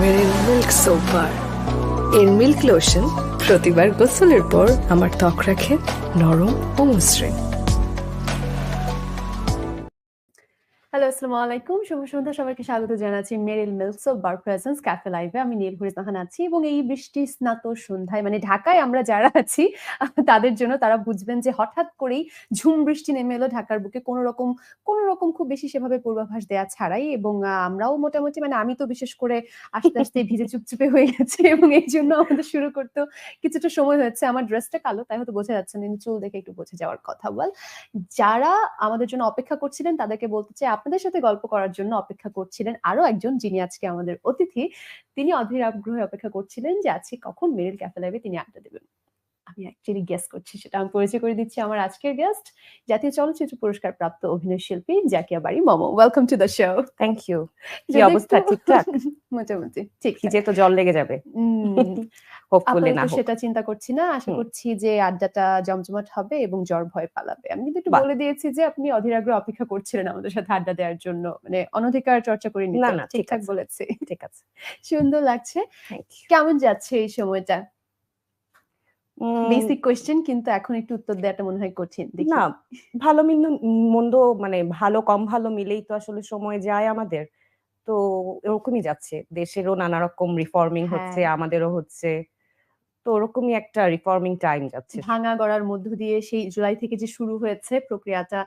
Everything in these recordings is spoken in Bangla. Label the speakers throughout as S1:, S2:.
S1: মেরিল মিল্ক সোপার এর মিল্ক লোশন প্রতিবার গোসলের পর আমার ত্বক রাখে নরম ও মসৃণ
S2: আসসালামু আলাইকুম। শুভ সন্ধ্যা। সবাইকে স্বাগত জানাচ্ছি Meril milks of bar presence cafe লাইভে। আমি নীল হরিতাহান আছি এবং এই বৃষ্টি স্নাত সন্ধ্যায় মানে ঢাকায় আমরা যারা আছি তাদের জন্য তারা বুঝবেন যে হঠাৎ করেই ঝুম বৃষ্টি নেমে এলো ঢাকার বুকে। কোনো রকম কোনো রকম খুব বেশি সেভাবে পূর্বাভাস দেওয়া ছাড়াই এবং আমরাও মোটামুটি মানে আমি তো বিশেষ করে আস্তে আস্তে ভিজে চুপচুপে হয়ে গেছে এবং এই জন্য আমাদের শুরু করতেও কিছুটা সময় হয়েছে। আমার ড্রেসটা কালো তাই হয়তো বোঝা যাচ্ছে না। চুল দেখে একটু বোঝা যাওয়ার কথা বল। যারা আমাদের জন্য অপেক্ষা করছিলেন তাদেরকে বলতে চাই আপনাদের সাথে গল্প করার জন্য অপেক্ষা করছিলেন আরও একজন যিনি আজকে আমাদের অতিথি। তিনি অধীর আগ্রহে অপেক্ষা করছিলেন যে আজকে কখন মেরিল ক্যাফে লাইভে তিনি আড্ডা দেবেন। আমি অ্যাকচুয়ালি গেস করছি সেটা আমি পরিচয় করে দিচ্ছি আমার আজকের গেস্ট জাতীয় চলচ্চিত্র পুরস্কার প্রাপ্ত অভিনয় শিল্পী Zakia Bari Momo. Welcome to the show
S3: thank you কি অবস্থা? ঠিকঠাক?
S2: মোটামুটি। ঠিক
S3: যে তো জল লেগে যাবে। হোপফুলি না
S2: সেটা চিন্তা করছি না। আশা করছি যে আড্ডাটা জমজমাট হবে এবং জ্বর ভয় পালাবে। আমি কিন্তু একটু। বলে দিয়েছি যে আপনি অধীর আগ্রহ অপেক্ষা করছিলেন আমাদের সাথে আড্ডা দেওয়ার জন্য। মানে অনধিকার চর্চা করে নিতে।
S3: না, না, ঠিক
S2: ঠিকঠাক বলেছি।
S3: ঠিক আছে।
S2: সুন্দর লাগছে। কেমন যাচ্ছে এই সময়টা? বেসিক কোয়েশ্চেন কিন্তু এখন একটু উত্তর দেওয়াটা মনে হয় কঠিন।
S3: না ভালো মিন্দ মন্দ মানে ভালো কম ভালো মিলেই তো আসলে সময় যায় আমাদের। তো এরকমই যাচ্ছে। দেশেরও নানা রকম রিফর্মিং হচ্ছে
S2: হ্যাঁ।
S3: আমাদেরও হচ্ছে। তো ওরকমই একটা রিফর্মিং টাইম যাচ্ছে।
S2: ভাঙা গড়ার মধ্য দিয়ে সেই জুলাই থেকে যে শুরু হয়েছে প্রক্রিয়াটা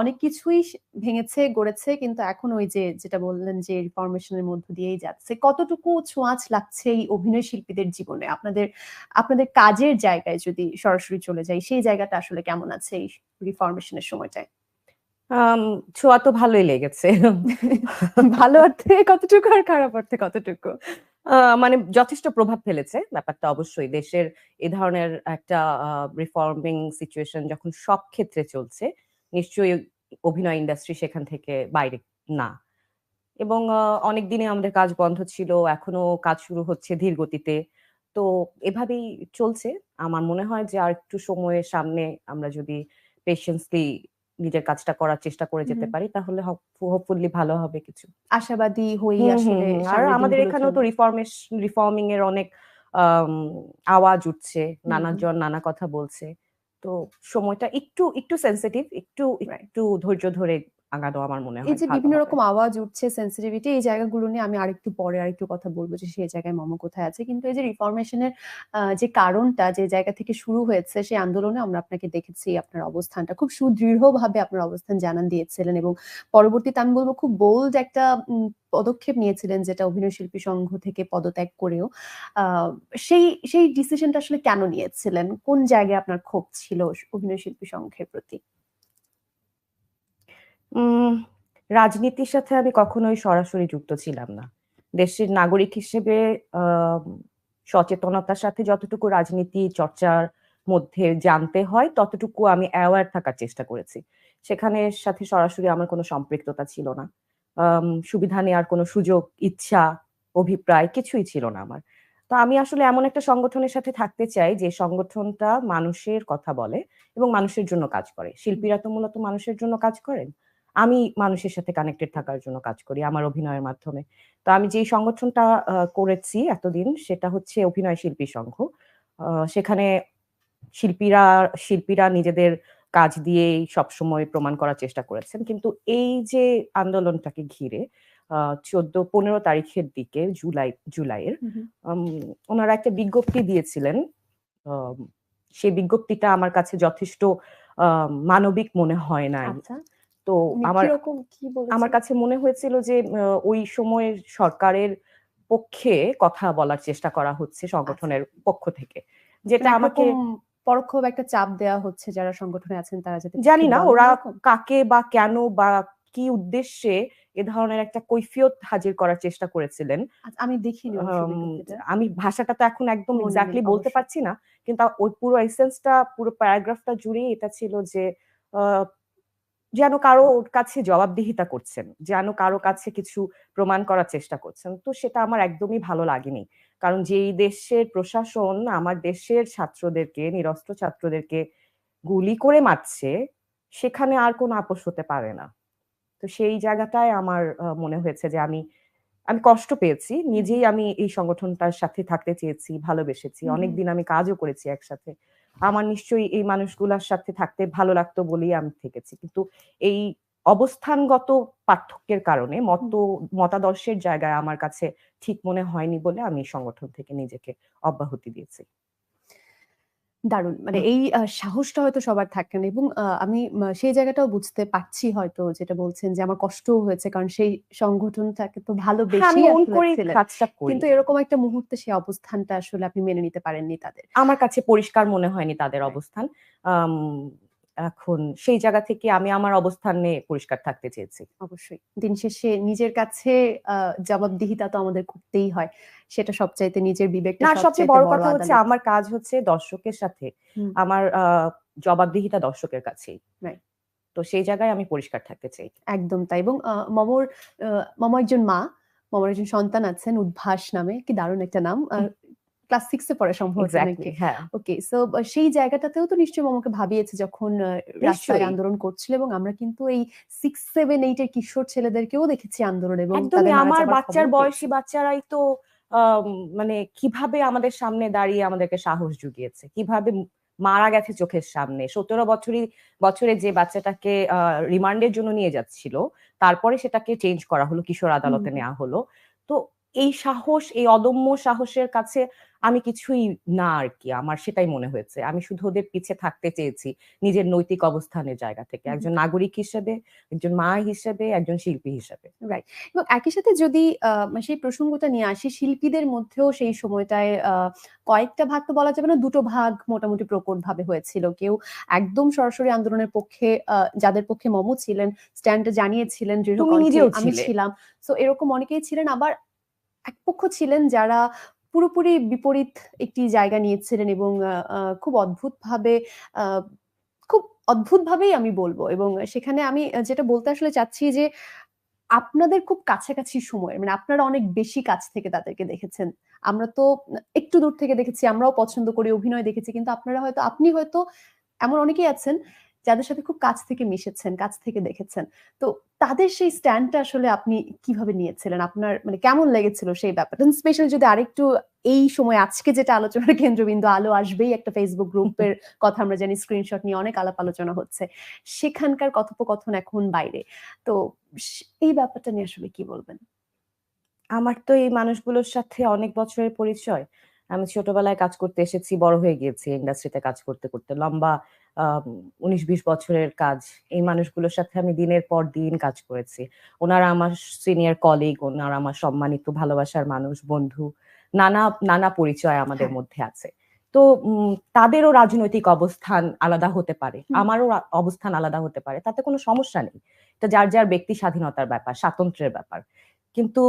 S2: অনেক কিছুই ভেঙেছে গড়েছে কিন্তু এখন ওই যে যেটা বললেন যে রিফরমেশনের মধ্য দিয়েই যাচ্ছে। কতটুকু ছোঁয়াচ লাগছে এই অভিনয় শিল্পীদের জীবনে? আপনাদের আপনাদের কাজের জায়গায় যদি সরাসরি চলে যাই সেই জায়গাটা আসলে কেমন আছে এই রিফরমেশনের সময়টায়?
S3: ছোঁয়া তো ভালোই লেগেছে।
S2: ভালো অর্থে কতটুকু আর খারাপ অর্থে কতটুকু?
S3: মানে যথেষ্ট প্রভাব ফেলেছে ব্যাপারটা অবশ্যই। দেশের এ ধরনের একটা রিফর্মিং সিচুয়েশন যখন সব ক্ষেত্রে চলছে, নিশ্চয়ই অভিনয় ইন্ডাস্ট্রি সেখান থেকে বাইরে না। এবং অনেক দিনে আমাদের কাজ বন্ধ ছিল এখনও কাজ শুরু হচ্ছে ধীর গতিতে তো এভাবেই চলছে। আমার মনে হয় যে আর একটু সময়ের সামনে আমরা যদি পেশেন্সলি নিজের কাজটা করার চেষ্টা করে যেতে পারি তাহলে হোপফুলি ভালো হবে কিছু।
S2: আশাবাদী হই আসলে
S3: আর আমাদের এখানেও তো। রিফর্মেশন রিফর্মিং এর অনেক আওয়াজ উঠছে
S2: নানা
S3: নানাজন নানা কথা বলছে। তো সময়টা একটু একটু সেন্সিটিভ একটু একটু ধৈর্য ধরে আগানো আমার মনে
S2: এই যে বিভিন্ন রকম আওয়াজ উঠছে সেন্সিটিভিটি এই জায়গাগুলো নিয়ে আমি আরেকটু পরে আরেকটু কথা বলব যে সেই জায়গায় মম কোথায় আছে। কিন্তু এই যে রিফরমেশনের যে কারণটা যে জায়গা থেকে শুরু হয়েছে সেই আন্দোলনে আমরা আপনাকে দেখেছি আপনার অবস্থানটা। খুব সুদৃঢ়ভাবে আপনার অবস্থান জানান দিয়েছিলেন এবং পরবর্তীতে আমি বলব খুব বোল্ড একটা পদক্ষেপ নিয়েছিলেন যেটা অভিনয় শিল্পী সংঘ থেকে পদত্যাগ করেও। আহ, সেই সেই ডিসিশনটা আসলে কেন নিয়েছিলেন? কোন জায়গায় আপনার ক্ষোভ ছিল অভিনয় শিল্পী সংঘের প্রতি?
S3: রাজনীতির সাথে আমি কখনোই সরাসরি যুক্ত ছিলাম না। দেশের নাগরিক হিসেবে সচেতনতার সাথে যতটুকু রাজনীতি চর্চার মধ্যে জানতে হয়, ততটুকু আমি অ্যাওয়ার থাকার চেষ্টা করেছি। সেখানে সাথে সরাসরি আমার কোনো সম্পৃক্ততা ছিল না। সুবিধা নেওয়ার কোনো সুযোগ, ইচ্ছা, অভিপ্রায় কিছুই ছিল না আমার। তো আমি আসলে এমন একটা সংগঠনের সাথে থাকতে চাই, যে সংগঠনটা মানুষের কথা বলে এবং মানুষের জন্য কাজ করে। শিল্পীরা তো মূলত মানুষের জন্য কাজ করেন। আমি মানুষের সাথে কানেক্টেড থাকার জন্য কাজ করি আমার অভিনয়ের মাধ্যমে। তো আমি যেই সংগঠনটা আহ, করেছি এতদিন সেটা হচ্ছে অভিনয় শিল্পী সংঘ। সেখানে শিল্পীরা শিল্পীরা নিজেদের কাজ দিয়েই সবসময় প্রমাণ করার চেষ্টা করেছেন। কিন্তু এই যে আন্দোলনটাকে ঘিরে চোদ্দ পনেরো তারিখের দিকে জুলাই জুলাইয়ের উম, ওনারা একটা বিজ্ঞপ্তি দিয়েছিলেন। সেই বিজ্ঞপ্তিটা আমার কাছে যথেষ্ট মানবিক মনে হয় নাই।
S2: আচ্ছা।
S3: তো আমার
S2: কি বলেছেন?
S3: আমার কাছে মনে হয়েছিল যে ওই সময়ের সরকারের পক্ষে কথা বলার চেষ্টা করা হচ্ছে সংগঠনের পক্ষ থেকে। যেটা
S2: মানে
S3: আমাকে
S2: পরোক্ষ একটা চাপ দেওয়া হচ্ছে যারা সংগঠনে আছেন তারা যাতে
S3: জানি না ওরা কাকে বা কেন বা কি উদ্দেশ্যে এ ধরনের একটা কৈফিয়ত হাজির করার চেষ্টা করেছিলেন।
S2: আচ্ছা, আমি দেখিনি
S3: আম, ভাষাটা তো এখন একদম
S2: মনে
S3: এক্স্যাক্টলি বলতে পারছি না। কিন্তু ওই পুরো এসেন্সটা পুরো প্যারাগ্রাফটা জুড়ে এটা ছিল যে আহ, যেন কারও ওর কাছে জবাবদিহিতা করছেন যেন কারও কাছে কিছু প্রমাণ করার চেষ্টা করছেন। তো সেটা আমার একদমই ভালো লাগেনি। কারণ যেই দেশের প্রশাসন আমার দেশের ছাত্রদেরকে নিরস্ত্র ছাত্রদেরকে গুলি করে মারছে সেখানে আর কোনো আপোষ হতে পারে না। তো সেই জায়গাটায় আমার মনে হয়েছে যে আমি আমি কষ্ট পেয়েছি। নিজেই আমি এই সংগঠনটার সাথে থাকতে চেয়েছি ভালোবেসেছি। অনেকদিন আমি কাজও করেছি একসাথে। আমার নিশ্চয়ই এই মানুষগুলার সাথে থাকতে ভালো লাগতো বলেই আমি থেকেছি। কিন্তু এই অবস্থানগত পার্থক্যের কারণে মত মতাদর্শের জায়গায় আমার কাছে ঠিক মনে হয়নি বলে আমি সংগঠন থেকে নিজেকে অব্যাহতি দিয়েছি।
S2: দারুণ। মানে এই সাহসটা হয়তো সবার থাকে না এবং আমি সেই জায়গাটাও বুঝতে পারছি হয়তো যেটা বলছেন যে আমার কষ্ট হয়েছে কারণ সেই সংগঠনটাকে তো ভালো
S3: কাজটা করি।
S2: কিন্তু এরকম একটা মুহূর্তে সেই অবস্থানটা আসলে আপনি মেনে নিতে পারেননি তাদের।
S3: আমার কাছে পরিষ্কার মনে হয়নি তাদের অবস্থান। আম, এখন সেই জায়গা থেকে আমি আমার অবস্থানে পরিষ্কার থাকতে চেয়েছি।
S2: অবশ্যই। দিন শেষে নিজের কাছে জবাবদিহিতা তো আমাদের করতেই হয়। সেটা সবচাইতে নিজের বিবেকটা
S3: না সবচেয়ে বড় কথা হচ্ছে আমার কাজ হচ্ছে দর্শকের সাথে আমার আহ, জবাবদিহিতা দর্শকের কাছেই. তো সেই জায়গায় আমি পরিষ্কার থাকতে চাই।
S2: একদম তাই এবং মমর মম একজন মা মমর একজন সন্তান আছেন উদ্ভাস নামে কি দারুণ একটা নাম। ক্লাস সিক্সে পড়ে সম্ভবত নাকি?
S3: হ্যাঁ।
S2: ওকে সো সেই জায়গাটাতেও তো নিশ্চয়ই মমকে ভাবিয়েছে যখন রাস্তায় আন্দোলন করছিল এবং আমরা কিন্তু এই সিক্স সেভেন এইট এর কিশোর ছেলেদেরকেও দেখেছি আন্দোলন এবং
S3: আমার বাচ্চার বয়সী বাচ্চারাই তো মানে কীভাবে আমাদের সামনে দাঁড়িয়ে আমাদেরকে সাহস জুগিয়েছে কীভাবে মারা গেছে চোখের সামনে। সতেরো বছরই বছরে যে বাচ্চাটাকে রিমান্ডের জন্য নিয়ে যাচ্ছিল তারপরে সেটাকে চেঞ্জ করা হলো কিশোর আদালতে নেওয়া হলো। তো এই সাহস এই অদম্য সাহসের কাছে আমি কিছুই না আর কি আমার সেটাই মনে হয়েছে। আমি শুধু ওদের পিছে থাকতে চেয়েছি নিজের নৈতিক অবস্থানের জায়গা থেকে। একজন নাগরিক হিসেবে একজন মা হিসেবে একজন শিল্পী হিসেবে।
S2: এবং একই সাথে যদি মানে সেই প্রসঙ্গটা নিয়ে আসি শিল্পীদের মধ্যেও সেই সময়টায় আহ, কয়েকটা ভাগ তো বলা যাবে না দুটো ভাগ মোটামুটি প্রকট ভাবে হয়েছিল। কেউ একদম সরাসরি আন্দোলনের পক্ষে আহ, যাদের পক্ষে মমো ছিলেন স্ট্যান্ড জানিয়েছিলেন আমি ছিলাম। তো এরকম অনেকেই ছিলেন। আবার এক পক্ষ ছিলেন যারা পুরোপুরি বিপরীত একটি জায়গা নিয়েছিলেন এবং খুব অদ্ভুত ভাবে আহ, খুব অদ্ভুত ভাবেই আমি বলব। এবং সেখানে আমি যেটা বলতে আসলে চাচ্ছি যে আপনাদের খুব কাছাকাছি সময় মানে আপনারা অনেক বেশি কাছ থেকে তাদেরকে দেখেছেন। আমরা তো একটু দূর থেকে দেখেছি আমরাও পছন্দ করি অভিনয় দেখেছি কিন্তু আপনারা হয়তো আপনি হয়তো এমন অনেকেই আছেন যাদের সাথে খুব কাছ থেকে মিশেছেন, কাছ থেকে দেখেছেন। তো তাদের সেই স্ট্যান্ডটা আসলে আপনি কীভাবে নিয়েছিলেন? আপনার মানে কেমন লেগেছিল সেই ব্যাপারটা? স্পেশালি যদি আরেকটু এই সময়, আজকে যেটা আলোচনার কেন্দ্রবিন্দু, আলো আসবেই একটা ফেসবুক গ্রুপের কথা আমরা জানি স্ক্রিনশট নিয়ে অনেক আলাপ আলোচনা হচ্ছে। সেখানকার কথোপকথন এখন বাইরে। তো এই ব্যাপারটা নিয়ে আসলে কি বলবেন?
S3: আমার তো এই মানুষগুলোর সাথে অনেক বছরের পরিচয়। আমি ছোটবেলায় কাজ করতে এসেছি বড় হয়ে গিয়েছি ইন্ডাস্ট্রিতে কাজ করতে করতে। লম্বা উনিশ বিশ বছরের কাজ। এই মানুষগুলোর সাথে আমি দিনের পর দিন কাজ করেছি। ওনারা আমার সিনিয়র কলিগ ওনারা আমার সম্মানিত ভালোবাসার মানুষ বন্ধু নানা নানা পরিচয় আমাদের
S2: হ্যাঁ।
S3: মধ্যে আছে। তো তাদেরও রাজনৈতিক অবস্থান আলাদা হতে পারে আমারও অবস্থান আলাদা হতে পারে। তাতে কোনো সমস্যা নেই। এটা যার যার ব্যক্তি স্বাধীনতার ব্যাপার স্বাতন্ত্র্যের ব্যাপার। কিন্তু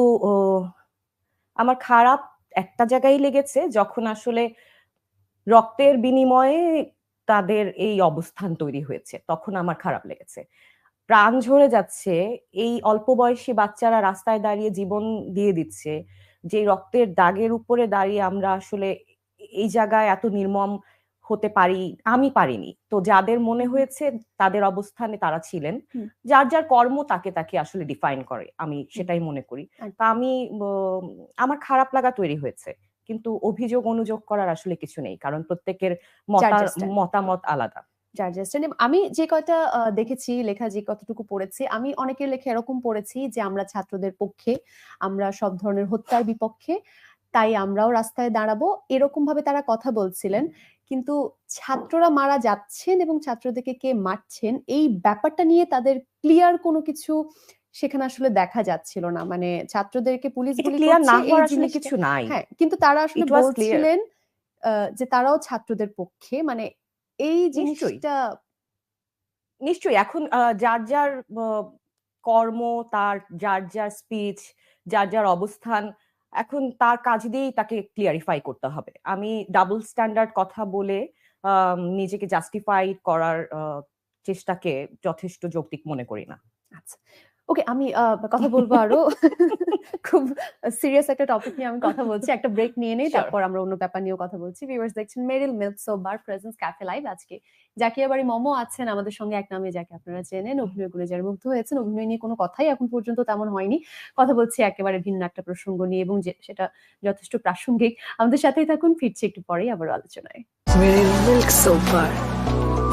S3: আমার খারাপ একটা জায়গায় লেগেছে যখন আসলে রক্তের বিনিময়ে তাদের এই অবস্থান তৈরি হয়েছে, তখন আমার খারাপ লেগেছে। প্রাণ ঝরে যাচ্ছে, এই অল্প বয়সী বাচ্চারা রাস্তায় দাঁড়িয়ে জীবন দিয়ে দিচ্ছে যে রক্তের দাগের উপরে দাঁড়িয়ে আমরা আসলে এই জায়গায় এত নির্মম হতে পারি আমি পারিনি। তো যাদের মনে হয়েছে তাদের অবস্থানে তারা ছিলেন। যার যার কর্ম তাকে তাকে আসলে ডিফাইন করে আমি সেটাই মনে করি। তা আমি আমার খারাপ লাগা তৈরি হয়েছে। কিন্তু অভিযোগ অনুযোগ করার আসলে কিছু নেই কারণ প্রত্যেকের. মতামত আলাদা।
S2: আমি যে কয়টা দেখেছি লেখা যে কতটুকু পড়েছি আমি অনেকের লেখা এরকম পড়েছি যে আমরা ছাত্রদের পক্ষে আমরা সব ধরনের হত্যার বিপক্ষে তাই আমরাও রাস্তায় দাঁড়াবো। এরকম ভাবে তারা কথা বলছিলেন। কিন্তু ছাত্ররা মারা যাচ্ছেন এবং ছাত্রদেরকে কে মারছেন এই ব্যাপারটা নিয়ে তাদের ক্লিয়ার কোনো কিছু সেখানে আসলে দেখা যাচ্ছিল না। মানে ছাত্রদেরকে পুলিশ গুলি করছে
S3: কিছু নাই।
S2: হ্যাঁ কিন্তু তারা আসলে. বলছিলেন আহ, যে তারাও ছাত্রদের পক্ষে। মানে এই জিনিসটা
S3: নিশ্চয়ই এখন যার যার কর্ম তার যার যার স্পিচ যার যার অবস্থান এখন তার কাজ দিয়েই তাকে ক্লিয়ারিফাই করতে হবে। আমি ডাবল স্ট্যান্ডার্ড কথা বলে নিজেকে জাস্টিফাই করার চেষ্টাকে যথেষ্ট যৌক্তিক মনে করি না।
S2: আচ্ছা। ওকে আমি কথা বলব আরও। খুব সিরিয়াস একটা টপিক নিয়ে আমি কথা বলছি। একটা ব্রেক নিয়ে নেই তারপর আমরা অন্য ব্যাপার নিয়েও কথা বলছি। ভিউয়ার্স দেখছেন Meril milk so bar presence cafe live আজকে। জাকিয়া বাড়ি মমো আছেন আমাদের সঙ্গে এক নামে যাকে আপনারা চেনেন। অভিনয় করে যারা মুগ্ধ হয়েছেন অভিনয় নিয়ে কোনো কথাই এখন পর্যন্ত তেমন হয়নি। কথা বলছি একেবারে ভিন্ন একটা প্রসঙ্গ নিয়ে এবং যে- সেটা যথেষ্ট প্রাসঙ্গিক। আমাদের সাথেই থাকুন ফিরছি একটু পরেই আবার আলোচনায়।
S1: মিল্ক সোপ বার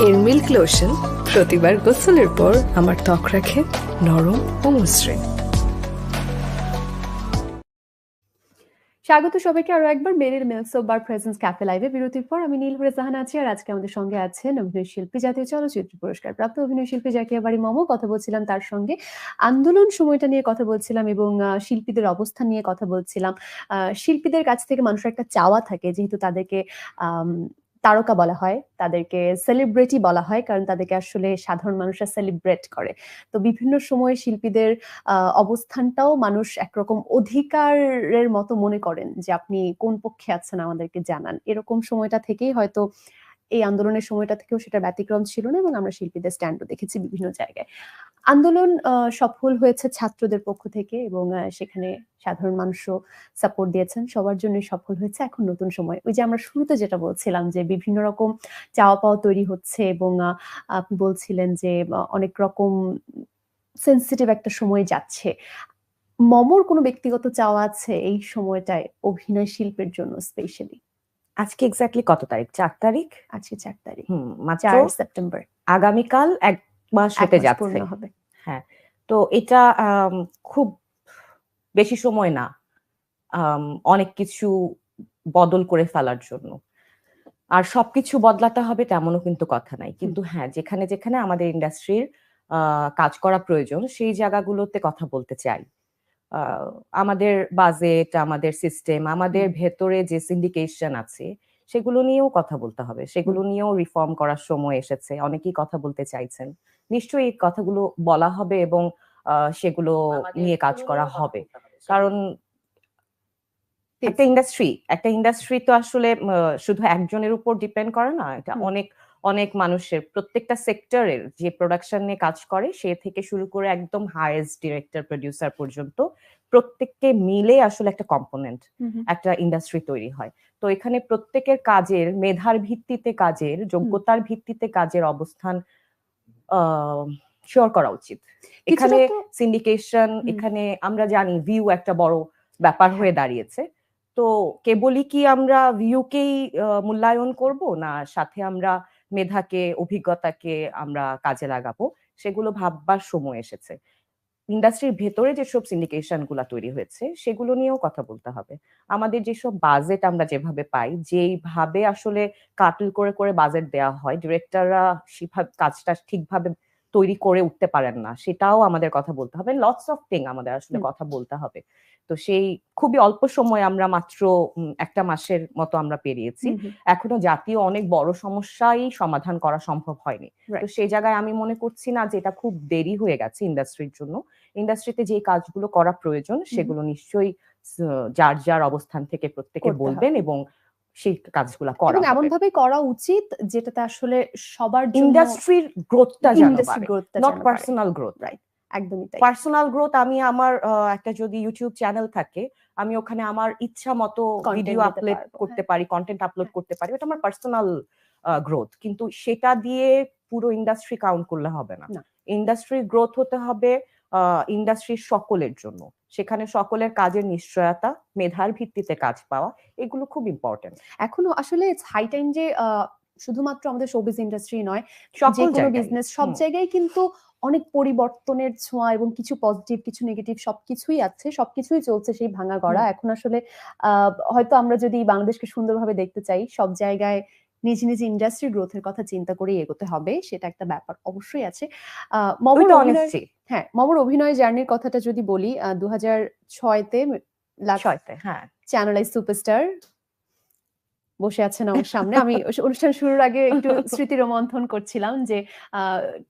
S1: এর মিল্ক লোশন প্রতিবার গোসলের পর আমার ত্বক রাখে নরম ও মসৃণ।
S2: স্বাগত সবাইকে আরও একবার Meril milks of bar presence cafe লাইভে বিরতির পর আমি নীলভরে জাহান আছি আর আজকে আমাদের সঙ্গে আছেন অভিনয় শিল্পী জাতীয় চলচ্চিত্র পুরস্কার প্রাপ্ত অভিনয় শিল্পী জাকিয়া বাড়ি মমো। কথা বলছিলাম তার সঙ্গে। আন্দোলন সময়টা নিয়ে কথা বলছিলাম এবং শিল্পীদের অবস্থান নিয়ে কথা বলছিলাম। শিল্পীদের কাছ থেকে মানুষের একটা চাওয়া থাকে যেহেতু তাদেরকে তারকা বলা হয়, তাদেরকে সেলিব্রিটি বলা হয়, কারণ তাদেরকে আসলে সাধারণ মানুষরা সেলিব্রেট করে। তো বিভিন্ন সময়ে শিল্পীদের অবস্থানটাও মানুষ একরকম অধিকারের মতো মনে করেন যে আপনি কোন পক্ষে আছেন আমাদেরকে জানান। এরকম সময়টা থেকেই হয়তো এই আন্দোলনের সময়টা থেকেও সেটা ব্যতিক্রম ছিল না এবং আমরা শিল্পীদের স্ট্যান্ডও দেখেছি বিভিন্ন জায়গায়। আন্দোলন সফল হয়েছে ছাত্রদের পক্ষ থেকে এবং সেখানে সাধারণ মানুষও সাপোর্ট দিয়েছেন। সবার জন্য সফল হয়েছে এখন নতুন সময়। ওই যে আমরা শুরুতে যেটা বলছিলাম যে বিভিন্ন রকম চাওয়া পাওয়া তৈরি হচ্ছে এবং আপনি বলছিলেন যে অনেক রকম সেন্সিটিভ একটা সময় যাচ্ছে। মমর কোনো ব্যক্তিগত চাওয়া আছে এই সময়টায় অভিনয় শিল্পের জন্য স্পেশালি
S3: আজকে এক্স্যাক্টলি কত তারিখ? চার তারিখ?
S2: আজকে চার তারিখ।
S3: হুম
S2: চার সেপ্টেম্বর।
S3: আগামীকাল এক মাস হতে যাচ্ছে।
S2: হবে।
S3: তো এটা খুব বেশি সময় না অনেক কিছু বদল করে ফেলার জন্য। আর সবকিছু বদলাতে হবে তেমনও কিন্তু কথা নাই। কিন্তু হ্যাঁ যেখানে যেখানে আমাদের ইন্ডাস্ট্রির কাজ করা প্রয়োজন সেই জায়গাগুলোতে কথা বলতে চাই। আমাদের বাজেট আমাদের সিস্টেম আমাদের ভেতরে যে সিন্ডিকেশন আছে সেগুলো নিয়েও কথা বলতে হবে। সেগুলো নিয়েও রিফর্ম করার সময় এসেছে। অনেকেই কথা বলতে চাইছেন। নিশ্চয়ই কথাগুলো বলা হবে এবং আহ, সেগুলো নিয়ে কাজ করা হবে। কারণ একটা ইন্ডাস্ট্রি একটা ইন্ডাস্ট্রি তো আসলে শুধু একজনের উপর ডিপেন্ড করে না এটা অনেক অনেক মানুষের প্রত্যেকটা সেক্টরের যে প্রোডাকশন নিয়ে কাজ করে সে থেকে শুরু করে একদম হায়েস্ট ডিরেক্টর প্রডিউসার পর্যন্ত প্রত্যেককে মিলে আসলে একটা কম্পোনেন্ট। একটা ইন্ডাস্ট্রি তৈরি হয়। তো এখানে প্রত্যেকের কাজের মেধার ভিত্তিতে কাজের যোগ্যতার ভিত্তিতে কাজের অবস্থান শিওর করা উচিত। এখানে সিন্ডিকেশন এখানে আমরা জানি ভিউ একটা বড় ব্যাপার হয়ে দাঁড়িয়েছে। তো কেবলই কি আমরা ভিউকেই মূল্যায়ন করব না সাথে আমরা মেধাকে, অভিজ্ঞতাকে আমরা কাজে লাগাবো, সেগুলো ভাববার সময় এসেছে। ইন্ডাস্ট্রির ভেতরে যেসব সিন্ডিকেশনগুলা তৈরি হয়েছে, সেগুলো নিয়েও কথা বলতে হবে। আমাদের যেসব বাজেট আমরা যেভাবে পাই, যেইভাবে আসলে কাটল করে করে বাজেট দেওয়া হয় ডিরেক্টররা সেভাবে কাজটা ঠিকভাবে তৈরি করে উঠতে পারেন না। সেটাও আমাদের কথা বলতে হবে। লটস অফ থিং আমাদের আসলে কথা বলতে হবে। তো সেই খুবই অল্প সময় আমরা মাত্র একটা মাসের মতো আমরা পেরিয়েছি। এখনও জাতীয় অনেক বড় সমস্যাই সমাধান করা সম্ভব হয়নি। তো সেই জায়গায় আমি মনে করছি না যে এটা খুব দেরি হয়ে গেছে ইন্ডাস্ট্রির জন্য। ইন্ডাস্ট্রিতে যে কাজগুলো করা প্রয়োজন সেগুলো নিশ্চয়ই যার যার অবস্থান থেকে প্রত্যেকে বলবেন এবং সেই কাজগুলো করা
S2: এমন ভাবে করা উচিত যেটাতে আসলে সবার
S3: ইন্ডাস্ট্রির গ্রোথটা
S2: ইন্ডাস্ট্রি
S3: নট পার্সোনাল গ্রোথ
S2: একদমই তাই।
S3: পার্সোনাল গ্রোথ আমি আমার একটা যদি ইউটিউব চ্যানেল থাকে আমি ওখানে আমার ইচ্ছা মতো ভিডিও আপলোড করতে
S2: হ্যাঁ।
S3: পারি কন্টেন্ট আপলোড করতে পারি ওটা আমার পার্সোনাল গ্রোথ কিন্তু সেটা দিয়ে পুরো ইন্ডাস্ট্রি কাউন্ট করলে হবে না। ইন্ডাস্ট্রির গ্রোথ হতে হবে ইন্ডাস্ট্রির সকলের জন্য। সেখানে সকলের কাজের নিশ্চয়তা মেধার ভিত্তিতে কাজ পাওয়া এগুলো খুব ইম্পর্টেন্ট
S2: এখনও আসলে হাই টাইম যে শুধুমাত্র আমাদের শোবিজ ইন্ডাস্ট্রি নয় যে
S3: সকল
S2: কোনো বিজনেস সব জায়গায় কিন্তু অনেক পরিবর্তনের ছোঁয়া এবং কিছু পজিটিভ কিছু নেগেটিভ সবকিছুই আছে সবকিছুই চলছে সেই ভাঙা গড়া। এখন আসলে আহ, হয়তো আমরা যদি বাংলাদেশকে সুন্দরভাবে দেখতে চাই সব জায়গায় নিজ নিজ ইন্ডাস্ট্রি গ্রোথের কথা চিন্তা করে এগোতে হবে সেটা একটা ব্যাপার অবশ্যই আছে। মমর
S3: অনেস্টি
S2: হ্যাঁ মমর অভিনয় জার্নির কথাটা যদি বলি দু হাজার ছয়তে
S3: ছয়তে হ্যাঁ।
S2: চ্যানেল আই সুপারস্টার বসে আছেন আমার সামনে। আমি অনুষ্ঠান শুরুর আগে একটু স্মৃতি রোমন্থন করছিলাম যে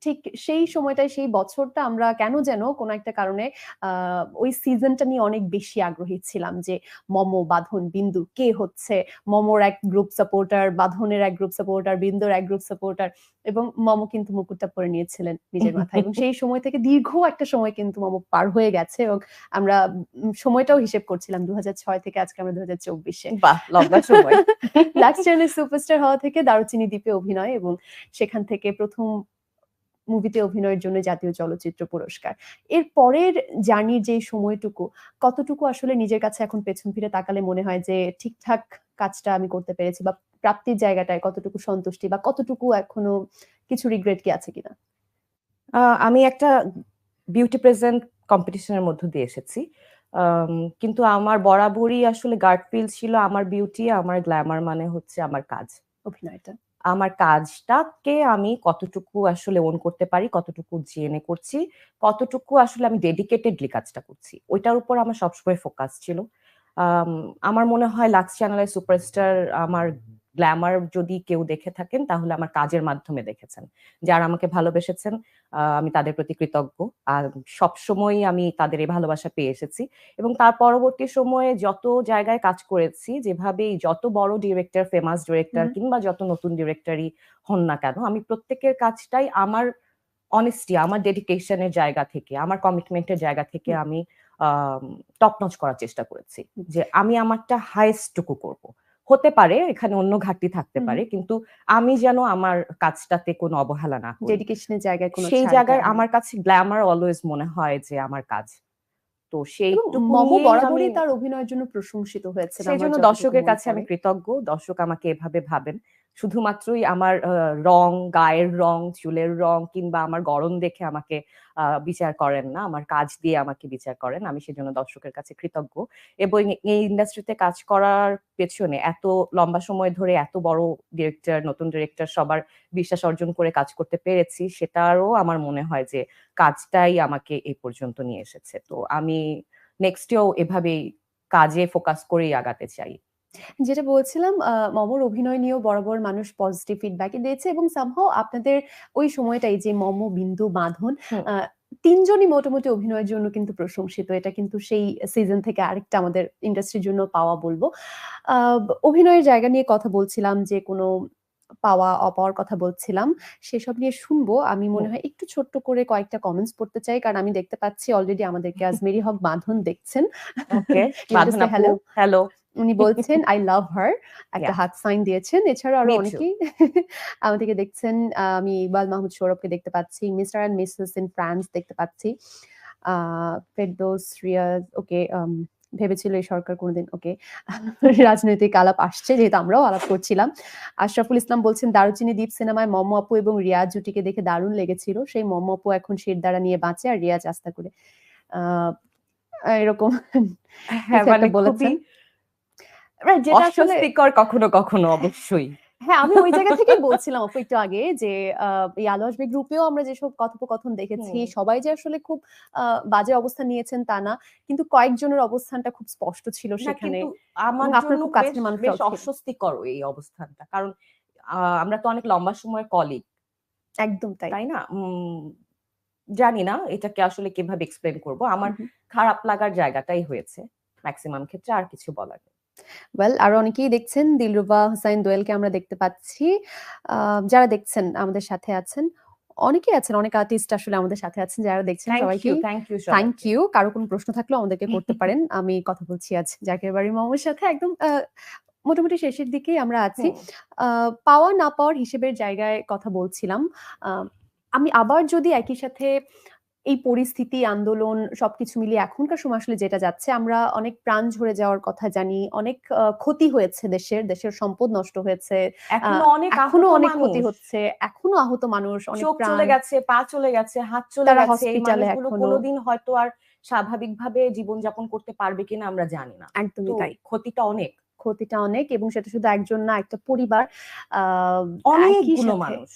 S2: ঠিক সেই সময়টায় সেই বছরটা আমরা কেন যেন কোনো একটা কারণে ওই সিজনটা নিয়ে অনেক বেশি আগ্রহী ছিলাম যে মম, বাঁধন, বিন্দু কে হচ্ছে মমর এক গ্রুপ সাপোর্টার, বাঁধনের এক গ্রুপ সাপোর্টার, বিন্দুর এক গ্রুপ সাপোর্টার এবং মম কিন্তু মুকুটটা পরে নিয়েছিলেন নিজের মাথায় এবং সেই সময় থেকে দীর্ঘ একটা সময় কিন্তু মম পার হয়ে গেছে এবং আমরা সময়টাও হিসেব করছিলাম ২০০৬ থেকে আজকে আমরা ২০২৪ এ।
S3: বাহ! লম্বা সময়।
S2: লাক্স সুপারস্টার হওয়া থেকে দারুচিনি দ্বীপে অভিনয় এবং সেখান থেকে ১ম মুভিতে অভিনয়ের জন্য জাতীয় চলচ্চিত্র পুরস্কার। এর পরের জার্নির যে সময়টুকু, কতটুকু আসলে নিজের কাছে এখন পেছন ফিরে তাকালে মনে হয় যে ঠিকঠাক কাজটা আমি করতে পেরেছি বা প্রাপ্তির জায়গাটায় কতটুকু সন্তুষ্টি বা কতটুকু এখনও কিছু রিগ্রেট কি আছে কিনা?
S3: আমি একটা বিউটি প্রেজেন্ট কম্পিটিশনের মধ্য দিয়ে এসেছি। কিন্তু আমার বরাবরই আসলে গাট ফিল ছিল আমার বিউটি, আমার গ্ল্যামার মানে হচ্ছে আমার কাজ।
S2: অভিনয়টা।
S3: আমার কাজটাকে আমি কতটুকু আসলে ওন করতে পারি, কতটুকু জেনে করছি, কতটুকু আসলে আমি ডেডিকেটেডলি কাজটা করছি। ওইটার উপর আমার সবসময় ফোকাস ছিল। আম আমার মনে হয় লাক্স চ্যানেলের সুপারস্টার আমার গ্ল্যামার যদি কেউ দেখে থাকেন তাহলে আমার কাজের মাধ্যমে দেখেছেন। যারা আমাকে ভালোবেসেছেন আমি তাদের প্রতি কৃতজ্ঞ। আর সবসময়ই আমি তাদের এই ভালোবাসা পেয়ে এসেছি এবং তার পরবর্তী সময়ে যত জায়গায় কাজ করেছি, যেভাবেই যত বড় ডিরেক্টর, ফেমাস ডিরেক্টর কিংবা যত নতুন ডিরেক্টরই হন না কেন, আমি প্রত্যেকের কাজটাই আমার অনেস্টি, আমার ডেডিকেশন এর জায়গা থেকে, আমার কমিটমেন্ট এর জায়গা থেকে আমি টপ নচ করার চেষ্টা করেছি। যে আমি আমারটা হাইয়েস্ট টুকু করব। হতে পারে এখানে অন্য ঘাটতি থাকতে পারে। কিন্তু আমি যেন আমার কাজটাতে কোনো অবহেলা না
S2: ডেডিকেশনের জায়গায় কোনো
S3: সেই জায়গায় আমার কাছে গ্ল্যামার অলওয়েজ মনে হয় যে আমার কাজ। তো সেই
S2: মম বরাবরই তার অভিনয়ের জন্য প্রশংসিত হয়েছে
S3: সেই
S2: জন্য
S3: দর্শকের কাছে আমি কৃতজ্ঞ। দর্শক আমাকে এভাবে ভাবেন। শুধুমাত্রই আমার রং, গায়ের রং, চুলের রং কিংবা আমার গরম দেখে আমাকে বিচার করেন না। আমার কাজ দিয়ে আমাকে বিচার করেন। আমি সেজন্য দর্শকের কাছে কৃতজ্ঞ। এবং এই ইন্ডাস্ট্রিতে কাজ করার পেছনে এত লম্বা সময় ধরে এত বড় ডিরেক্টর, নতুন ডিরেক্টর সবার বিশ্বাস অর্জন করে কাজ করতে পেরেছি, সেটারও আমার মনে হয় যে কাজটাই আমাকে এই পর্যন্ত নিয়ে এসেছে। তো আমি নেক্সট এভাবেই কাজে ফোকাস করেই আগাতে চাই।
S2: যেটা বলছিলাম মমর অভিনয় নিয়েও বরাবর মানুষ পজিটিভ ফিডব্যাকই দিয়েছে এবং সামহাউ আপনাদের ওই সময়টাই যে মম, বিন্দু, বাঁধন
S3: হুম।
S2: ৩ মোটামুটি অভিনয়ের জন্য কিন্তু প্রশংসিত। এটা কিন্তু সেই সিজন থেকে আরেকটা আমাদের ইন্ডাস্ট্রির জন্য পাওয়া বলব। অভিনয়ের জায়গা নিয়ে কথা বলছিলাম যে কোনো পাওয়া অপাওয়ার কথা বলছিলাম। সেসব নিয়ে শুনব। আমি মনে
S3: হুম।
S2: হয় একটু ছোট্ট করে কয়েকটা কমেন্টস পড়তে চাই। কারণ আমি দেখতে পাচ্ছি অলরেডি আমাদেরকে আজমেরি হক বাঁধন দেখছেন।
S3: ওকে। বাঁধন আপু,
S2: hello?
S3: হ্যালো।
S2: উনি বলছেন I love her একটা হাত সাইন দিয়েছেন। এছাড়াও
S3: আরও
S2: অনেকেই আমাদেরকে দেখছেন। আমি ইকবাল মাহমুদ সৌরভকে দেখতে পাচ্ছি। Mister and missus in France দেখতে পাচ্ছি। ফেরদৌস, রিয়াজ ওকে ভেবেছিল এই সরকার কোনদিন ওকে রাজনৈতিক আলাপ আসছে যেহেতু আমরাও আলাপ করছিলাম। আশরাফুল ইসলাম বলছেন দারুচিনি দ্বীপ সিনেমায় মম আপু এবং রিয়াজ জুটিকে দেখে দারুণ লেগেছিল। সেই মম আপু এখন শিরদাঁড়া নিয়ে বাঁচে আর রিয়াজ আস্তা করে। এরকম
S3: হ্যাঁ, মানে
S2: বলেছেন। যেটা
S3: অস্বস্তিকর কখনো, কখনো অবশ্যই।
S2: হ্যাঁ, আমি ওই জায়গা থেকেই বলছিলাম আপু একটু আগে যে এই আলো আসবে গ্রুপেও আমরা যেসব কথোপকথন দেখেছি সবাই যে আসলে খুব বাজে অবস্থান নিয়েছেন তা না। কিন্তু কয়েকজনের অবস্থানটা খুব স্পষ্ট ছিল সেখানে।
S3: আমার
S2: আপনার খুব কাছের
S3: বেশ অস্বস্তিকর এই অবস্থানটা। কারণ আমরা তো অনেক লম্বা সময়ের কলিগ।
S2: একদম তাই।
S3: তাই না? উম জানি না এটাকে আসলে কীভাবে এক্সপ্লেন করব। আমার। খারাপ লাগার জায়গাটাই হয়েছে। ম্যাক্সিমাম ক্ষেত্রে আর কিছু বলার নেই।
S2: ওয়েল আরও অনেকেই দেখছেন। দিলরুবা হোসাইন দোয়েলকে আমরা দেখতে পাচ্ছি। যারা দেখছেন আমাদের সাথে আছেন। অনেকেই আছেন, অনেক আর্টিস্ট আসলে আমাদের সাথে আছেন যারা দেখছেন সবাইকেই
S3: থ্যাংক ইউ।
S2: কারও কোনো প্রশ্ন থাকলেও আমাদেরকে করতে পারেন। আমি কথা বলছি আজ জাকের বাড়ি মামুর সাথে একদম মোটামুটি শেষের দিকেই আমরা আছি। পাওয়া না পাওয়ার হিসেবের জায়গায় কথা বলছিলাম। আমি আবার যদি একই সাথে এই পরিস্থিতি, আন্দোলন সবকিছু মিলিয়ে এখনকার সময় আসলে যেটা যাচ্ছে আমরা অনেক প্রাণ ঝরে যাওয়ার কথা জানি। অনেক ক্ষতি হয়েছে দেশের, দেশের সম্পদ নষ্ট হয়েছে।
S3: এখনও অনেক
S2: অনেক ক্ষতি হচ্ছে। এখনও আহত মানুষ, অনেক
S3: চলে গেছে, পা চলে গেছে, হাত চলে গেছে।
S2: হসপিটালে
S3: মানুষগুলো হয়তো আর স্বাভাবিকভাবে জীবনযাপন করতে পারবে কিনা আমরা জানি না।
S2: একদমই তাই।
S3: ক্ষতিটা অনেক।
S2: ক্ষতিটা অনেক এবং সেটা শুধু একজন না একটা পরিবার। আ একই
S3: অনেকগুলো মানুষ।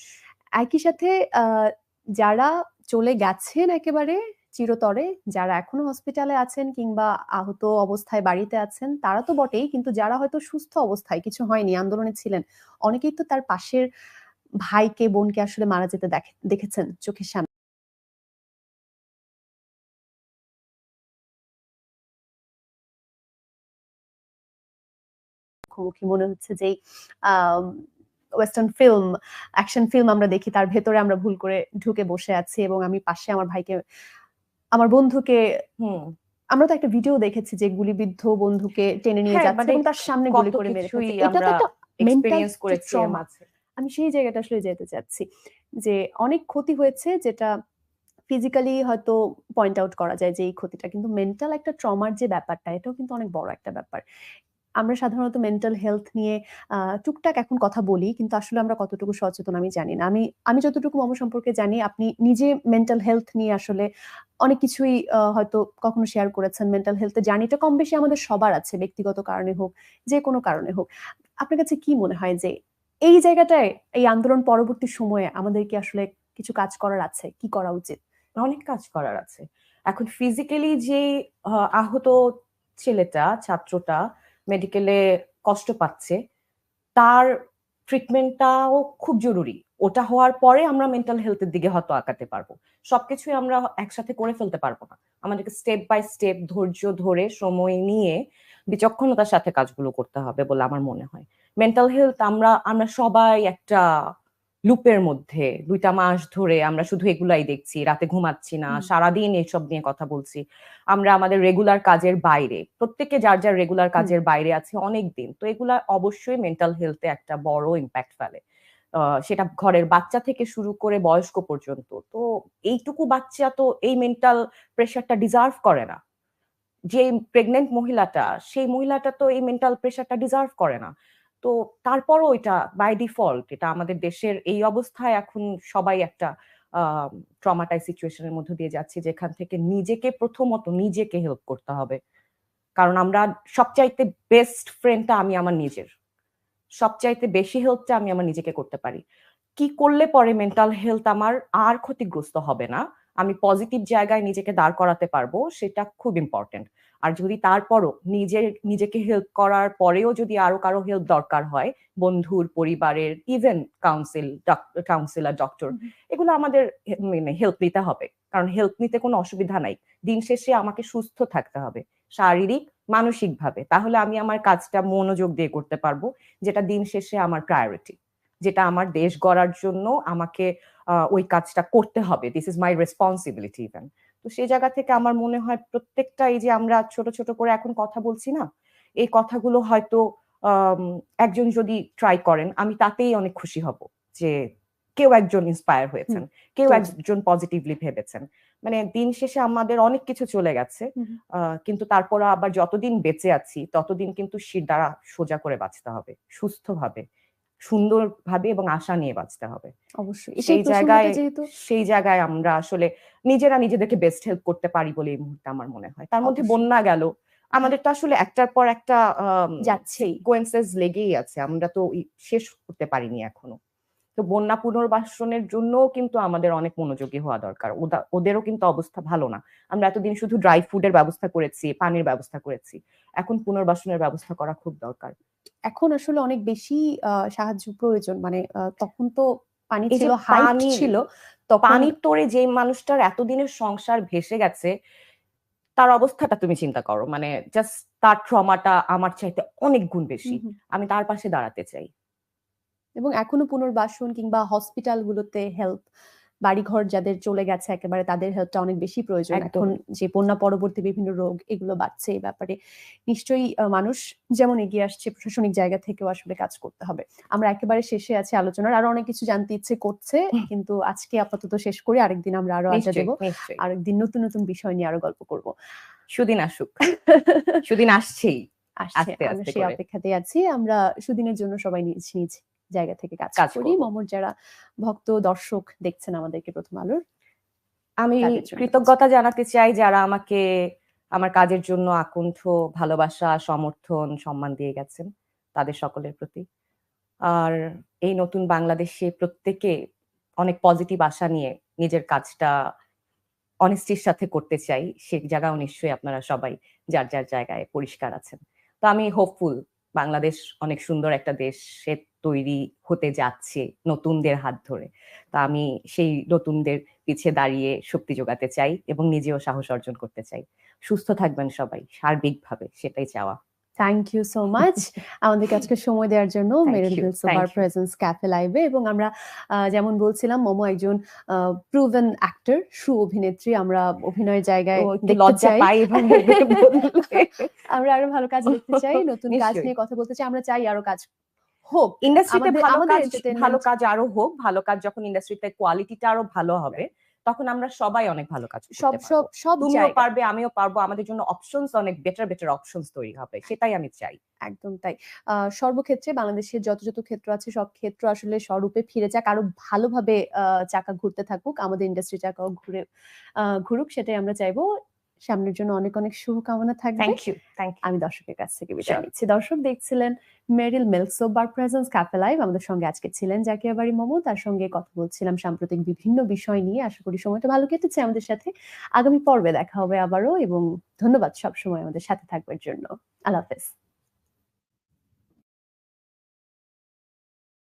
S2: একই সাথে যারা চলে গেছেন একেবারে চিরতরে? যারা এখনও হসপিটালে আছেন কিংবা আহত অবস্থায় বাড়িতে আছেন, তারা তো বটেই, কিন্তু যারা হয়তো সুস্থ অবস্থায়, কিছু হয়নি, আন্দোলনে ছিলেন, অনেকেই তো তার পাশের ভাইকে, বোনকে আসলে মারা যেতে দেখে- দেখেছেন চোখের সামনে। মুখোমুখি মনে হচ্ছে যে ওয়েস্টার্ন ফিল্ম অ্যাকশন ফিল্ম আমরা দেখি তার ভেতরে আমরা ভুল করে ঢুকে বসে আছি এবং আমি পাশে আমার ভাইকে আমার বন্ধুকে আমরা তো একটা ভিডিও দেখেছি যে গুলিবিদ্ধ বন্ধুকে টেনে নিয়ে
S3: হ্যাঁ,
S2: যাচ্ছে
S3: মানে
S2: এবং তার সামনে গুলি করে মেরে ফেলছে। এটা তো
S3: এক্সপেরিয়েন্স করেছি
S2: আমি সেই জায়গাটা আসলে যেতে চাচ্ছি যে অনেক ক্ষতি হয়েছে যেটা ফিজিক্যালি হয়তো পয়েন্ট আউট করা যায় যে এই ক্ষতিটা কিন্তু মেন্টাল একটা ট্রমার যে ব্যাপারটা এটাও কিন্তু অনেক বড় একটা ব্যাপার। আমরা সাধারণত মেন্টাল হেলথ নিয়ে টুকটাক এখন কথা বলি কিন্তু আসলে আমরা কতটুকু সচেতন আমি জানি না। আমি আমি যতটুকু মম সম্পর্কে জানি আপনি নিজে মেন্টাল হেলথ নিয়ে আসলে অনেক কিছুই হয়তো কখনো শেয়ার করেছেন। মেন্টাল হেলথের জার্নিটা কম বেশি আমাদের সবার আছে ব্যক্তিগত কারণে হোক যে কোনো কারণে হোক। আপনার কাছে কি মনে হয় যে এই জায়গাটায় এই আন্দোলন পরবর্তী সময়ে আমাদের কি আসলে কিছু কাজ করার আছে? কি করা উচিত?
S3: অনেক কাজ করার আছে। এখন ফিজিক্যালি যে আহ, আহত ছেলেটা ছাত্রটা মেডিকেলে কষ্ট পাচ্ছে, তার ট্রিটমেন্টটাও খুব জরুরি। ওটা হওয়ার পরে আমরা মেন্টাল হেলথের দিকে হয়তো আঁকাতে পারব। সবকিছুই আমরা একসাথে করে ফেলতে পারব না। আমাদেরকে স্টেপ বাই স্টেপ ধৈর্য ধরে সময় নিয়ে বিচক্ষণতার সাথে কাজগুলো করতে হবে বলে আমার মনে হয়। মেন্টাল হেলথ আমরা আমরা সবাই একটা লুপের মধ্যে। দুইটা মাস ধরে আমরা শুধু এগুলাই দেখছি রাতে ঘুমাচ্ছি না। সারাদিন এসব নিয়ে কথা বলছি। আমরা আমাদের রেগুলার কাজের বাইরে প্রত্যেকে যার যার রেগুলার কাজের বাইরে আছে অনেক দিন তো এগুলা অবশ্যই মেন্টাল হেলথে একটা বড় ইম্প্যাক্ট ফেলে। আহ, সেটা ঘরের বাচ্চা থেকে শুরু করে বয়স্ক পর্যন্ত তো এইটুকু বাচ্চা তো এই মেন্টাল প্রেশারটা ডিজার্ভ করে না। যে প্রেগনেন্ট মহিলাটা সেই মহিলাটা তো এই মেন্টাল প্রেশারটা ডিজার্ভ করে না। তো তারপরও এটা বাই ডিফল্ট এটা আমাদের দেশের এই অবস্থায় এখন সবাই একটা ট্রমাটাই সিচুয়েশনের মধ্যে দিয়ে যাচ্ছে, যেখান থেকে নিজেকে প্রথমত নিজেকে হেল্প করতে হবে। কারণ আমরা সবচাইতে বেস্ট ফ্রেন্ডটা আমি আমার নিজের। সবচাইতে বেশি হেল্পটা আমি আমার নিজেকে করতে পারি। কি করলে পরে মেন্টাল হেলথ আমার আর ক্ষতিগ্রস্ত হবে না আমি পজিটিভ জায়গায় নিজেকে দাঁড় করাতে পারব সেটা খুব ইম্পর্টেন্ট আর যদি তারপরও নিজের নিজেকে হেল্প করার পরেও যদি আরও কারও হেল্প দরকার হয় বন্ধুর পরিবারের ইভেন কাউন্সিল কাউন্সিলর ডক্টর এগুলো আমাদের মানে হেল্প নিতে হবে। কারণ হেল্প নিতে কোনো অসুবিধা নাই। দিন শেষে আমাকে সুস্থ থাকতে হবে শারীরিক মানসিক ভাবে তাহলে আমি আমার কাজটা মনোযোগ দিয়ে করতে পারব যেটা দিন শেষে আমার প্রায়োরিটি যেটা আমার দেশ গড়ার জন্য আমাকে ওই কাজটা করতে হবে। This is my responsibility even তো সেই জায়গা থেকে আমার মনে হয় প্রত্যেকটা এই যে আমরা ছোট ছোট করে এখন কথা বলছি না এই কথাগুলো হয়তো একজন যদি ট্রাই করেন আমি তাতেই অনেক খুশি হব যে কেউ একজন ইন্সপায়ার হয়েছেন কেউ একজন পজিটিভলি ভেবেছেন। মানে দিন শেষে আমাদের অনেক কিছু চলে গেছে আহ, কিন্তু তারপর আবার যতদিন বেঁচে আছি ততদিন কিন্তু শির দ্বারা সোজা করে বাঁচতে হবে সুস্থভাবে। সুন্দরভাবে এবং আশা নিয়ে বাঁচতে হবে।
S2: অবশ্যই।
S3: সেই জায়গায় সেই জায়গায় আমরা আসলে নিজেরা নিজেদেরকে বেস্ট হেল্প করতে পারি বলে এই মুহূর্তে আমার মনে হয়। তার মধ্যে বন্যা গেল আমাদের তো আসলে একটার পর একটা
S2: যাচ্ছেই।
S3: কোয়েন্সেস লেগেই আছে। আমরা তো শেষ করতে পারিনি এখনও। তো বন্যা পুনর্বাসনের জন্যও কিন্তু আমাদের অনেক মনোযোগী হওয়া দরকার। ওদা- ওদেরও কিন্তু অবস্থা ভালো না। আমরা এতদিন শুধু ড্রাই ফুডের ব্যবস্থা করেছি পানির ব্যবস্থা করেছি। এখন পুনর্বাসনের ব্যবস্থা করা খুব দরকার।
S2: এখন আসলে অনেক বেশি সাহায্য প্রয়োজন। মানে তখন তো পানি ছিল হাইট
S3: পানি-
S2: ছিল তখন
S3: পানির তোরে যে মানুষটার এতদিনের সংসার ভেসে গেছে তার অবস্থাটা তুমি চিন্তা করো। মানে জাস্ট তার ট্রমাটা আমার চাইতে অনেক গুণ বেশি। আমি তার পাশে দাঁড়াতে চাই।
S2: এবং এখনও পুনর্বাসন কিংবা হসপিটালগুলোতে হেল্প বাড়িঘর যাদের চলে গেছে একেবারে তাদের হেল্পটা অনেক বেশি প্রয়োজন। এখন যে বন্যা পরবর্তী বিভিন্ন রোগ এগুলো বাড়ছে এই ব্যাপারে নিশ্চয়ই মানুষ যেমন এগিয়ে আসছে প্রশাসনিক জায়গা থেকেও আসলে কাজ করতে হবে। আমরা একেবারে শেষে আছি আলোচনার। আরও অনেক কিছু জানতে ইচ্ছে করছে কিন্তু আজকে আপাতত শেষ করে। আরেকদিন আমরা আরও আড্ডা দেবো। আরেকদিন নতুন নতুন বিষয় নিয়ে আরও গল্প করব।
S3: সুদিন আসুক। সুদিন আসছেই।
S2: আসছে। আমরা সেই
S3: করে।
S2: অপেক্ষাতে আছি। আমরা সুদিনের জন্য সবাই নিজ জায়গা থেকে কাজ করি। মমর যারা ভক্ত দর্শক দেখছেন আমাদেরকে প্রথম আলোর।
S3: আমি কৃতজ্ঞতা জানাতে চাই যারা আমাকে আমার কাজের জন্য আকুণ্ঠ ভালোবাসা সমর্থন সম্মান দিয়ে গেছেন তাদের সকলের প্রতি। আর এই নতুন বাংলাদেশে প্রত্যেকে অনেক পজিটিভ আশা নিয়ে নিজের কাজটা অনেস্টির সাথে করতে চাই। সে জায়গাও নিশ্চয়ই আপনারা সবাই যার যার জায়গায় পরিষ্কার আছেন। তো আমি হোপফুল বাংলাদেশ অনেক সুন্দর একটা দেশে তৈরি হতে যাচ্ছে নতুনদের হাত ধরে। তো আমি সেই নতুনদের পিছে দাঁড়িয়ে শক্তি যোগাতে চাই এবং নিজেও সাহস অর্জন করতে চাই। সুস্থ থাকবেন সবাই সার্বিকভাবে সেটাই চাওয়া।
S2: থ্যাংক ইউ সো মাচ আমাদেরকে আজকে সময় দেওয়ার জন্য মেরিল
S3: you.
S2: প্রেজেন্স ক্যাফে লাইভে এবং আমরা যেমন বলছিলাম মোমো একজন প্রুভেন অ্যাক্টর সু অভিনেত্রী। আমরা অভিনয়ের জায়গায় দেখতে চাই। আমরা আরও ভালো কাজ দেখতে চাই নতুন কাজ নিয়ে কথা বলতে চাই। আমরা চাই আরও কাজ হোক
S3: ইন্ডাস্ট্রিতে ভালো কাজ ভালো কাজ আরও হোক ভালো কাজ যখন ইন্ডাস্ট্রিতে কোয়ালিটিটা আরও ভালো হবে তখন আমরা সবাই অনেক ভালো কাজ
S2: সব সব সব
S3: তুমিও পারবে আমিও পারব আমাদের জন্য অপশনস অনেক বেটার বেটার অপশনস তৈরি হবে সেটাই আমি চাই।
S2: একদম তাই। সর্বক্ষেত্রে বাংলাদেশের যত যত ক্ষেত্র আছে সব ক্ষেত্র আসলে স্বরূপে ফিরে যাক আরও ভালোভাবে আহ, চাকা ঘুরতে থাকুক আমাদের ইন্ডাস্ট্রি চাকাও ঘুরে ঘুরুক সেটাই আমরা চাইব। সামনের জন্য অনেক অনেক শুভকামনা থাকবে।
S3: থ্যাংক ইউ থ্যাংক ইউ
S2: আমি দর্শকের কাছ থেকে বিদায় নিচ্ছি। দর্শক দেখছিলেন Meril milk soap bar presence cafe live আমাদের সঙ্গে আজকে ছিলেন জাকিয়া বাড়ি মোমো। তার সঙ্গে কথা বলছিলাম সাম্প্রতিক বিভিন্ন বিষয় নিয়ে। আশা করি সময়টা ভালো কেটেছে আমাদের সাথে। আগামী পর্বে দেখা হবে আবারও এবং ধন্যবাদ সবসময় আমাদের সাথে থাকবার জন্য। আল্লাহ হাফেজ।